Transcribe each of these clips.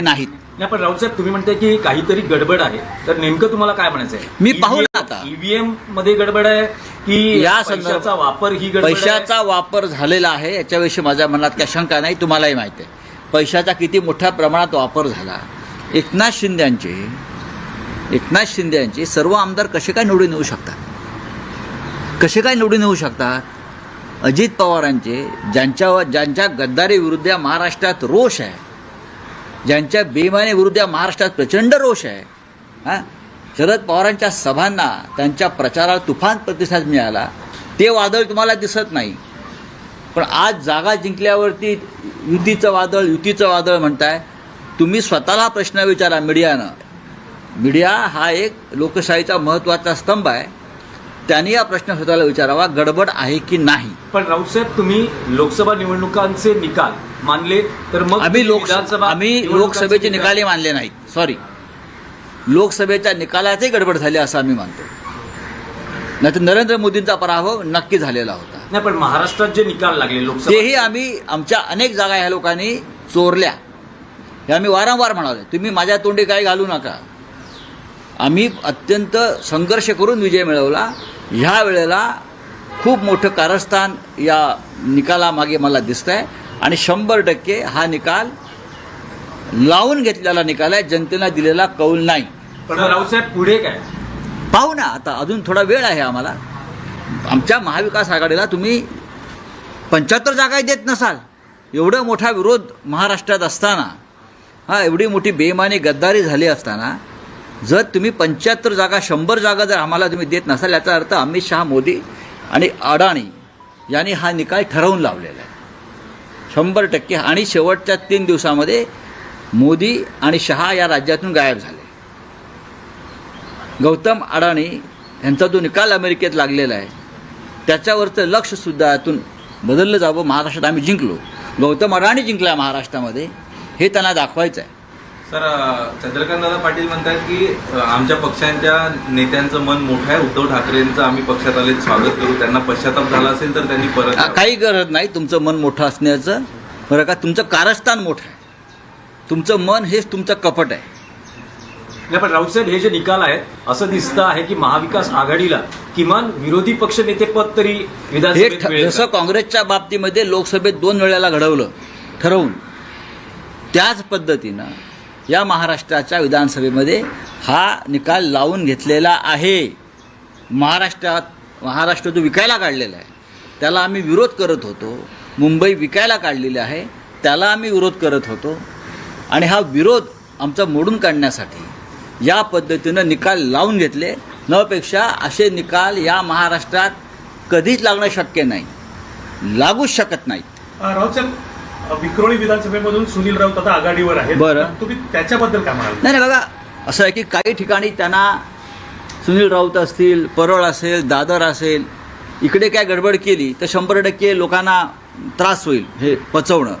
नाहीत. नाही पण साहेब तुम्ही म्हणताय की काहीतरी गडबड आहे. तर नेमकं तुम्हाला काय म्हणायचं आहे मी पाहू ना आता. ईव्हीएममध्ये गडबड आहे की या पैशाचा संदर्भात वापर ही गडबड? पैशाचा वापर झालेला आहे याच्याविषयी माझ्या मनात काही शंका नाही तुम्हालाही माहिती आहे. पैशाचा किती मोठ्या प्रमाणात वापर झाला. एकनाथ शिंद्यांचे एकनाथ शिंदे यांचे सर्व आमदार कसे काय निवडून येऊ शकतात? कसे काय निवडून येऊ शकतात? अजित पवारांचे ज्यांच्या गद्दारी विरुद्ध या महाराष्ट्रात रोष आहे. ज्यांच्या बेमाने या महाराष्ट्रात प्रचंड रोष आहे. हां? शरद पवारांच्या सभांना त्यांच्या प्रचाराला तुफान प्रतिसाद मिळाला. ते वादळ तुम्हाला दिसत नाही. पण आज जागा जिंकल्यावरती युतीचं वादळ युतीचं वादळ म्हणताय. तुम्ही स्वतःला प्रश्न विचारा मीडियानं. मीडिया हा एक लोकशाहीचा महत्त्वाचा स्तंभ आहे. त्यांनी हा प्रश्न स्वतःला विचारावा गडबड आहे की नाही? पण राऊत साहेब तुम्ही लोकसभा निवडणुकांचे निकाल मानले तर मग आम्ही तुम्ही लोक विधानसभा आम्ही लोकसभेचे निकाल- निकालही मानले नाहीत. सॉरी लोकसभेच्या निकालातही गडबड झाली असं आम्ही मानतो. नाही तर नरेंद्र मोदींचा पराभव नक्की झालेला होता. नाही पण महाराष्ट्रात जे निकाल लागले लोकसभा तेही आम्ही आमच्या अनेक जागा ह्या लोकांनी चोरल्या. हे आम्ही वारंवार म्हणाले तुम्ही माझ्या तोंडी काय घालू नका. आम्ही अत्यंत संघर्ष करून विजय मिळवला. ह्या वेळेला खूप मोठं कारस्थान या निकालामागे मला दिसत आहे आणि शंभर टक्के हा निकाल लावून घेतलेला निकाल आहे. जनतेला दिलेला कौल नाही. पण पुढे काय? पाहू ना आता अजून थोडा वेळ आहे आम्हाला. आमच्या महाविकास आघाडीला तुम्ही पंच्याहत्तर जागाही देत नसाल. एवढा मोठा विरोध महाराष्ट्रात असताना हा एवढी मोठी बेमानी गद्दारी झाली असताना जर तुम्ही पंच्याहत्तर जागा शंभर जागा जर आम्हाला तुम्ही देत नसाल याचा अर्थ अमित शहा मोदी आणि अडाणी यांनी हा निकाल ठरवून लावलेला आहे. शंभर टक्के. आणि शेवटच्या तीन दिवसामध्ये मोदी आणि शहा या राज्यातून गायब झाले. गौतम अडाणी यांचा जो निकाल अमेरिकेत लागलेला आहे त्याच्यावरचं लक्षसुद्धा यातून बदललं जावं महाराष्ट्रात आम्ही जिंकलो. गौतम अडाणी जिंकला महाराष्ट्रामध्ये हे त्यांना दाखवायचं आहे. सर अ, चंद्रकांतदादा पाटील म्हणतात की आमच्या पक्षांच्या नेत्यांचं मन मोठं आहे. उद्धव ठाकरेंचं आम्ही पक्षात आले स्वागत करू. त्यांना पश्चाताप झाला असेल तर त्यांनी परत आ, काही गरज नाही. तुमचं मन मोठं असण्याचं. बरं का? तुमचं कारस्थान मोठं आहे. तुमचं मन हेच तुमचं कपट आहे. नाही पण राऊत साहेब हे जे निकाल आहेत असं दिसतं आहे की महाविकास आघाडीला किमान विरोधी पक्ष नेते पद तरी हे विधानसभेत मिळेल जसं? काँग्रेसच्या बाबतीमध्ये लोकसभेत दोन वेळेला घडवलं ठरवून. त्याच पद्धतीनं या महाराष्ट्राच्या विधानसभेमध्ये हा निकाल लावून घेतलेला आहे. महाराष्ट्रात महाराष्ट्र जो विकायला काढलेला आहे त्याला आम्ही विरोध करत होतो. मुंबई विकायला काढलेली आहे त्याला आम्ही विरोध करत होतो. आणि हा विरोध आमचा मोडून काढण्यासाठी या पद्धतीनं निकाल लावून घेतले. नपेक्षा असे निकाल या महाराष्ट्रात कधीच लागणं शक्य नाही. लागूच शकत नाहीत. साहेब विक्रोळी विधानसभेमधून सुनील राऊत आता आघाडीवर आहेत. बरं. तुम्ही त्याच्याबद्दल काय म्हणाल? नाही नाही बघा असं आहे की काही ठिकाणी त्यांना सुनील राऊत असतील परळ असेल दादर असेल इकडे काय गडबड केली तर शंभर टक्के लोकांना त्रास होईल हे पचवणं.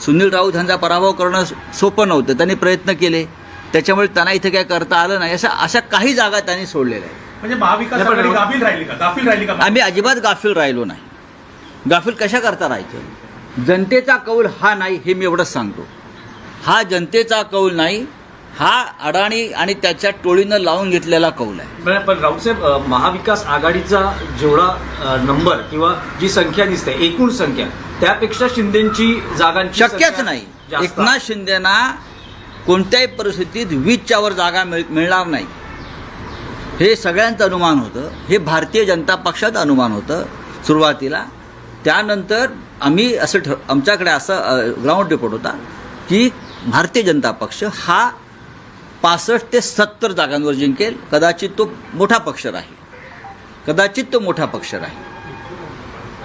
सुनील राऊत यांचा पराभव करणं सोपं नव्हतं. त्यांनी प्रयत्न केले. त्याच्यामुळे त्यांना इथे काय करता आलं नाही. अशा अशा काही जागा त्यांनी सोडलेल्या आहेत. म्हणजे महाविकास आघाडी गाफील राहिली का? गाफील राहिली का? आम्ही अजिबात गाफील राहिलो नाही. गाफील कशा करता राहायचं? जनतेचा कौल हा नाही हे मी एवढंच सांगतो. हा जनतेचा कौल नाही हा अडाणी आणि त्याच्या टोळीनं लावून घेतलेला कौल आहे. पण पण राऊत साहेब अ, महाविकास आघाडीचा जेवढा नंबर किंवा जी संख्या दिसते एकूण संख्या त्यापेक्षा शिंदेची जागांची शक्यच नाही. एकनाथ शिंदेना कोणत्याही परिस्थितीत वीसच्या वर जागा मिळ मिळणार नाही. हे सगळ्यांचं अनुमान होतं. हे भारतीय जनता पक्षाचं अनुमान होतं सुरुवातीला. त्यानंतर आम्ही असं ठ आमच्याकडे असं ग्राउंड रिपोर्ट होता की भारतीय जनता पक्ष हा पासष्ट ते सत्तर जागांवर जिंकेल. कदाचित तो मोठा पक्ष राहील. कदाचित तो मोठा पक्ष राहील.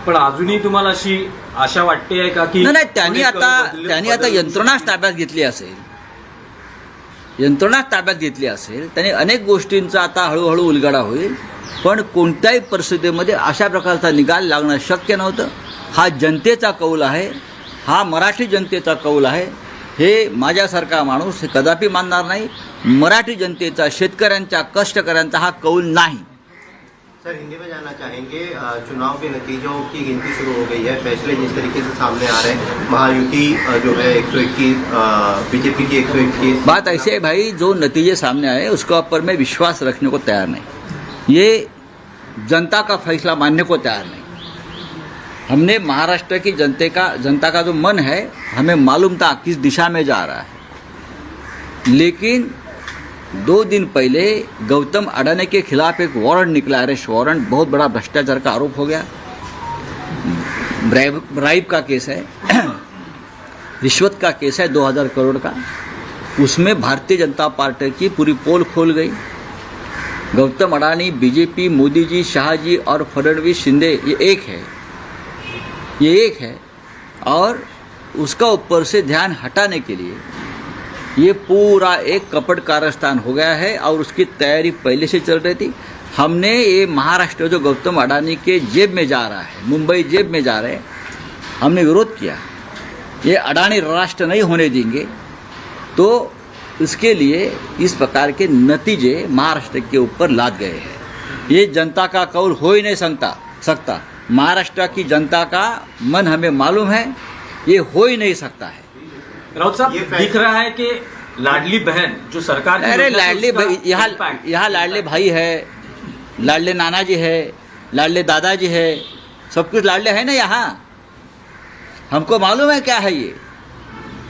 पण अजूनही तुम्हाला अशी आशा वाटते आहे का की नाही नाही त्यांनी आता त्यांनी आता यंत्रणाच ताब्यात घेतली असेल. यंत्रणाच ताब्यात घेतली असेल. त्यांनी अनेक गोष्टींचा आता हळूहळू उलगडा होईल. पण कोणत्याही परिस्थितीमध्ये अशा प्रकारचा निकाल लागणं शक्य नव्हतं. हा जनतेचा कौल आहे. हा मराठी जनतेचा कौल आहे. हे माझ्यासारखा माणूस हे कदापि मानणार नाही. मराठी जनतेचा शेतकऱ्यांच्या कष्टकऱ्यांचा हा कौल नाही. सर हिंदी में जानना चाहेंगे चुनाव के नतीजों की गिनती शुरू हो गई है। फैसले जिस तरीके से सामने आ रहे हैं महायुति जो है एक सौ इक्कीस बीजेपी की एक सौ इक्कीस। बात ऐसे है भाई जो नतीजे सामने आए उसके ऊपर मैं विश्वास रखने को तैयार नहीं। ये जनता का फैसला मानने को तैयार नहीं। हमने महाराष्ट्र की जनते का, जनता का जो मन है, हमें मालूम था किस दिशा में जा रहा है। लेकिन दो दिन पहले गौतम अडानी के खिलाफ एक वारंट निकला, अरेस्ट वारंट, बहुत बड़ा भ्रष्टाचार का आरोप हो गया। ब्राइब का केस है, रिश्वत का केस है 2000 करोड़ का। उसमें भारतीय जनता पार्टी की पूरी पोल खोल गई। गौतम अडानी, बीजेपी मोदी जी शाह जी और फडणवीस शिंदे, ये एक है। ये एक है। और उसका ऊपर से ध्यान हटाने के लिए ये पूरा एक कपट कारस्तान हो गया है और उसकी तैयारी पहले से चल रही थी। हमने ये महाराष्ट्र जो गौतम अडानी के जेब में जा रहा है, मुंबई जेब में जा रहे हैं, हमने विरोध किया। ये अडानी राष्ट्र नहीं होने देंगे। तो इसके लिए इस प्रकार के नतीजे महाराष्ट्र के ऊपर लाद गए हैं। ये जनता का कौल हो ही नहीं सकता सकता। महाराष्ट्र की जनता का मन हमें मालूम है ये हो ही नहीं सकता है। राउत साहब ये दिख रहा है कि लाडली बहन जो सरकार अरे लाडले भाई यहाँ यहाँ लाडले भाई है लाडले नाना जी है लाडले दादाजी है सब कुछ लाडले है ना यहाँ? हमको मालूम है क्या है ये?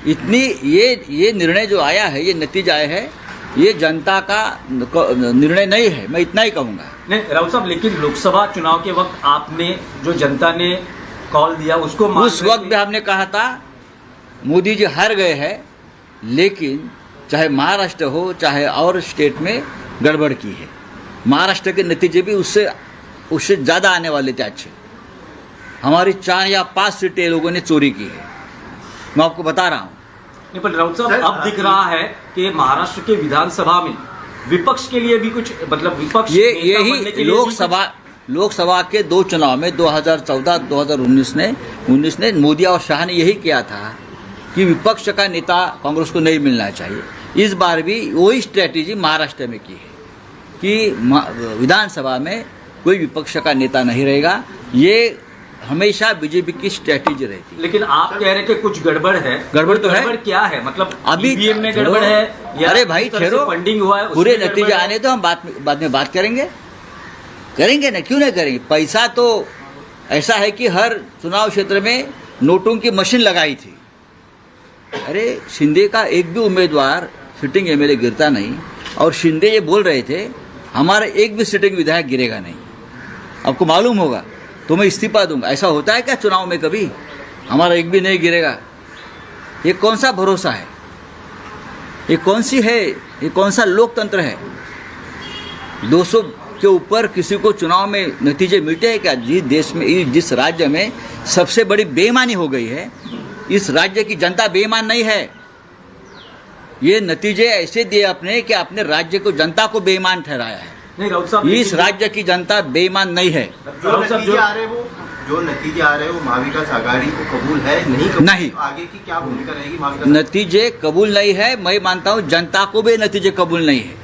इतनी ये ये निर्णय जो आया है ये नतीजा आया है ये जनता का निर्णय नहीं है मैं इतना ही कहूँगा। नहीं राहुल साहब लेकिन लोकसभा चुनाव के वक्त आपने जो जनता ने कॉल दिया उसको उस वक्त भी हमने कहा था मोदी जी हार गए हैं लेकिन चाहे महाराष्ट्र हो चाहे और स्टेट में गड़बड़ की है। महाराष्ट्र के नतीजे भी उससे उससे ज़्यादा आने वाले थे अच्छे हमारी चार या पाँच सीटें लोगों ने चोरी की है। मैं आपको बता रहा हूँ। नहीं पर राउत साहब अब दिख रहा है कि महाराष्ट्र के विधानसभा में विपक्ष के लिए भी कुछ मतलब विपक्ष ये यही लोकसभा लोकसभा के दो चुनाव में 2014 2019 ने 19 ने मोदी और शाह ने यही किया था कि विपक्ष का नेता कांग्रेस को नहीं मिलना चाहिए। इस बार भी वही स्ट्रेटेजी महाराष्ट्र में की है कि विधानसभा में कोई विपक्ष का नेता नहीं रहेगा। ये हमेशा बीजेपी की स्ट्रेटेजी रहती है। लेकिन आप कह रहे कि कुछ गड़बड़ है। गड़बड़ तो है। गड़बड़ क्या है? मतलब अभी ईवीएम में गड़बड़ है अरे भाई ठहरो फंडिंग हुआ है पूरे नतीजे आने तो हम बाद में बाद में बात करेंगे। करेंगे ना? क्यों नहीं करेंगे पैसा तो ऐसा है कि हर चुनाव क्षेत्र में नोटों की मशीन लगाई थी। अरे शिंदे का एक भी उम्मीदवार सिटिंग एमएलए गिरता नहीं। और शिंदे ये बोल रहे थे हमारा एक भी सिटिंग विधायक गिरेगा नहीं। आपको मालूम होगा। तो मैं इस्तीफा दूँगा। ऐसा होता है क्या चुनाव में कभी? हमारा एक भी नहीं गिरेगा। ये कौन सा भरोसा है? ये कौन सी है? ये कौन सा लोकतंत्र है? 200 के ऊपर किसी को चुनाव में नतीजे मिलते हैं क्या? जिस देश में जिस राज्य में सबसे बड़ी बेईमानी हो गई है, इस राज्य की जनता बेईमान नहीं है। ये नतीजे ऐसे दिए अपने कि अपने राज्य को, जनता को बेईमान ठहराया है। नहीं इस राज्य की जनता बेईमान नहीं है। जो नतीजे आ रहे हैं वो जो नतीजे आ रहे हैं वो महाविकास आघाड़ी को कबूल है नहीं कबूल नहीं। तो आगे की क्या भूमिका रहेगी महाविकास नतीजे कबूल नहीं है मैं मानता हूँ जनता को भी नतीजे कबूल नहीं है।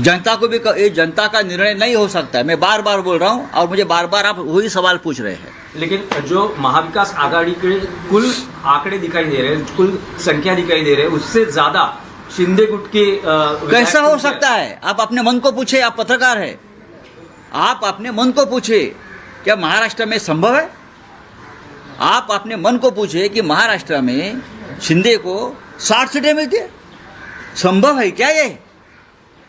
जनता को भी ये जनता का निर्णय नहीं हो सकता है। मैं बार बार बोल रहा हूँ और मुझे बार बार आप वही सवाल पूछ रहे हैं। लेकिन जो महाविकास आघाड़ी के कुल आंकड़े दिखाई दे रहे हैं कुल संख्या दिखाई दे रहे हैं उससे ज़्यादा शिंदे गुट के कैसा हो सकता है? आप अपने मन को पूछे आप पत्रकार है। आप अपने मन को पूछे क्या महाराष्ट्र में संभव है? आप अपने मन को पूछे कि महाराष्ट्र में शिंदे को साठ सीटें मिलती है। संभव है क्या ये?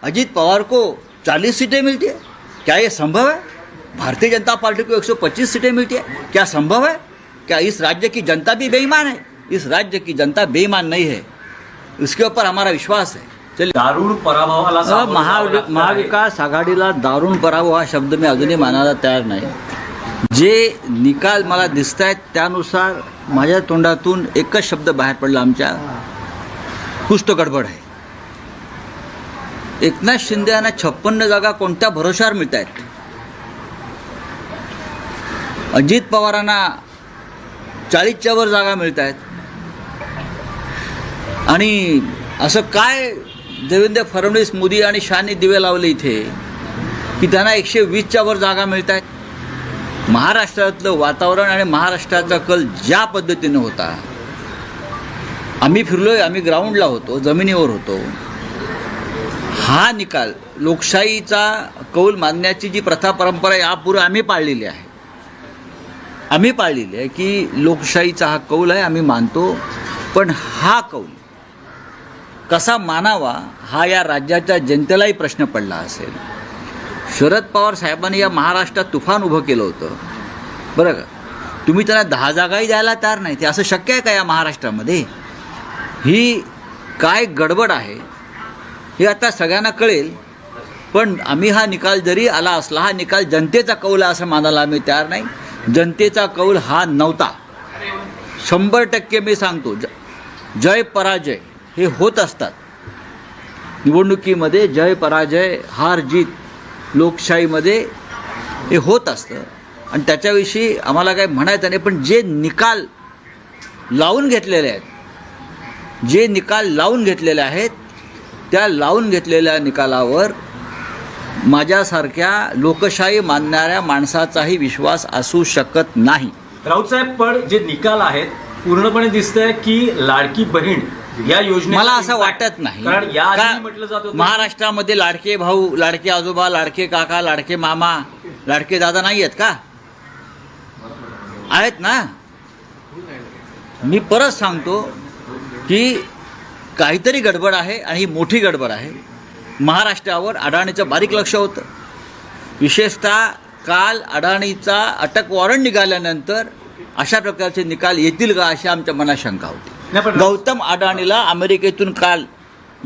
अजीत पवार को चालीस सीटें मिलती है। क्या ये संभव है? भारतीय जनता पार्टी को 125 सीटें मिलती है। क्या संभव है? क्या इस राज्य की जनता भी बेईमान है? इस राज्य की जनता बेईमान नहीं है। उसके ऊपर हमारा विश्वास है। चलिए। दारुण पराभवाला. महाविकास आघाडीला दारुण पराभव हा शब्द मी अजूनही मानायला तयार नाही. जे निकाल मला दिसत आहेत त्यानुसार माझ्या तोंडातून एकच शब्द बाहेर पडला आमच्या. कुछ तो गडबड आहे. एकनाथ शिंदे यांना छप्पन्न जागा कोणत्या भरोशावर मिळत आहेत अजित पवारांना चाळीसच्या वर जागा मिळत आहेत आणि असं काय देवेंद्र फडणवीस मोदी आणि शहानी दिवे लावले इथे की त्यांना एकशे वीसच्या वर जागा मिळत आहेत महाराष्ट्रातलं वातावरण आणि महाराष्ट्राचा कल ज्या पद्धतीनं होता आम्ही फिरलोय आम्ही ग्राउंडला होतो जमिनीवर होतो. हा निकाल लोकशाहीचा कौल मानण्याची जी प्रथा परंपरा यापूर्वी आम्ही पाळलेली आहे. आम्ही पाळलेली आहे की लोकशाहीचा हा कौल आहे आम्ही मानतो पण हा कौल कसा मानावा हा या राज्याच्या जनतेलाही प्रश्न पडला असेल. शरद पवार साहेबांनी या महाराष्ट्रात तुफान उभं केलं होतं. बरं का? तुम्ही त्यांना दहा जागाही द्यायला तयार नाही. ते असं शक्य आहे का या महाराष्ट्रामध्ये? ही काय गडबड आहे? हे आता सगळ्यांना कळेल. पण आम्ही हा निकाल जरी आला असला हा निकाल जनतेचा कौल आहे असं मानायला आम्ही तयार नाही. जनतेचा कौल हा नव्हता. शंभर टक्के मी सांगतो ज जय पराजय. हे होत असतात. निवडणुकीमध्ये जय पराजय हार जीत लोकशाहीमध्ये हे होत असतं. आणि त्याच्याविषयी आम्हाला काही म्हणायचं नाही पण जे निकाल लावून घेतलेले आहेत जे निकाल लावून घेतलेले आहेत त्या लावून घेतलेल्या निकालावर माझ्यासारख्या लोकशाही मानणाऱ्या माणसाचाही विश्वास असू शकत नाही. राऊत साहेब पण जे निकाल आहेत पूर्णपणे दिसतंय की लाडकी बहीण या योजने मला असं वाटत नाही. कारण या का आधी म्हटलं जात होतं महाराष्ट्रामध्ये लाडके भाऊ लाडके आजोबा लाडके काका लाडके मामा लाडके दादा नाही आहेत का? आहेत ना? मी परत सांगतो की काहीतरी गडबड आहे आणि ही मोठी गडबड आहे. महाराष्ट्रावर अडाणीचं बारीक लक्ष होतं. विशेषतः काल अडाणीचा अटक वॉरंट निघाल्यानंतर अशा प्रकारचे निकाल येतील का अशी आमच्या मनात शंका होती. गौतम अडाणीला अमेरिकेतून काल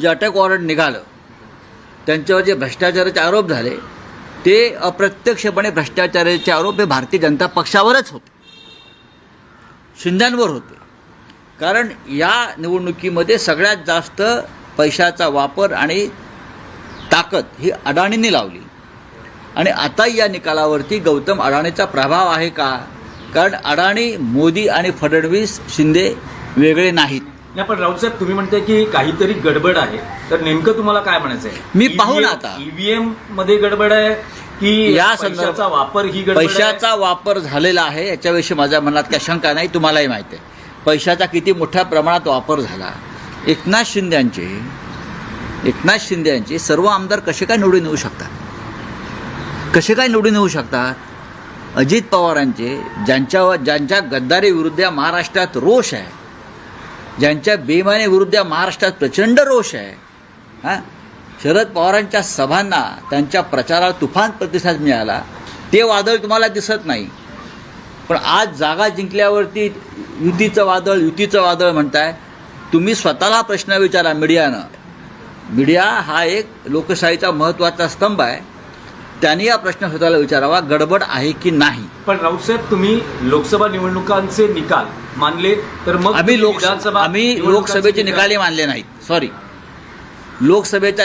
जे अटक वॉरंट निघालं त्यांच्यावर जे भ्रष्टाचाराचे आरोप झाले ते अप्रत्यक्षपणे भ्रष्टाचाराचे आरोप हे भारतीय जनता पक्षावरच होते. शिंद्यांवर होते. कारण या निवडणुकीमध्ये सगळ्यात जास्त पैशाचा वापर आणि ताकद ही अडाणींनी लावली. आणि आता या निकालावरती गौतम अडाणीचा प्रभाव आहे का? कारण अडाणी मोदी आणि फडणवीस शिंदे वेगळे नाहीत. नाही पण राऊत साहेब तुम्ही म्हणताय की काहीतरी गडबड आहे. तर नेमकं तुम्हाला काय म्हणायचं आहे मी पाहू ना आता. ईव्हीएममध्ये गडबड आहे की या पैशाचा संदर्भात वापर ही गडबड? पैशाचा वापर झालेला आहे याच्याविषयी माझ्या मनात काही शंका नाही तुम्हालाही माहिती आहे. पैशाचा किती मोठ्या प्रमाणात वापर झाला. एकनाथ शिंद्यांचे एकनाथ शिंद्यांचे सर्व आमदार कसे काय निवडून येऊ शकतात? कसे काय निवडून येऊ शकतात? अजित पवारांचे ज्यांच्या गद्दारी विरुद्ध या महाराष्ट्रात रोष आहे. ज्यांच्या बेमानेविरुद्ध या महाराष्ट्रात प्रचंड रोष आहे हां? शरद पवारांच्या सभांना त्यांच्या प्रचाराला तुफान प्रतिसाद मिळाला. ते वादळ तुम्हाला दिसत नाही. पण आज जागा जिंकल्यावरती युतीचं वादळ युतीचं वादळ म्हणताय. तुम्ही स्वतःला प्रश्न विचारा मीडियानं. मीडिया हा एक लोकशाहीचा महत्त्वाचा स्तंभ आहे. त्यांनी हा प्रश्न स्वतःला विचारावा गडबड आहे की नाही? पण राऊत साहेब तुम्ही लोकसभा निवडणुकांचे निकाल मानले तर मग आम्ही तुम्ही लोक विधानसभा आम्ही लोकसभेचे निकालही मानले नाहीत. सॉरी लोकसभेच्या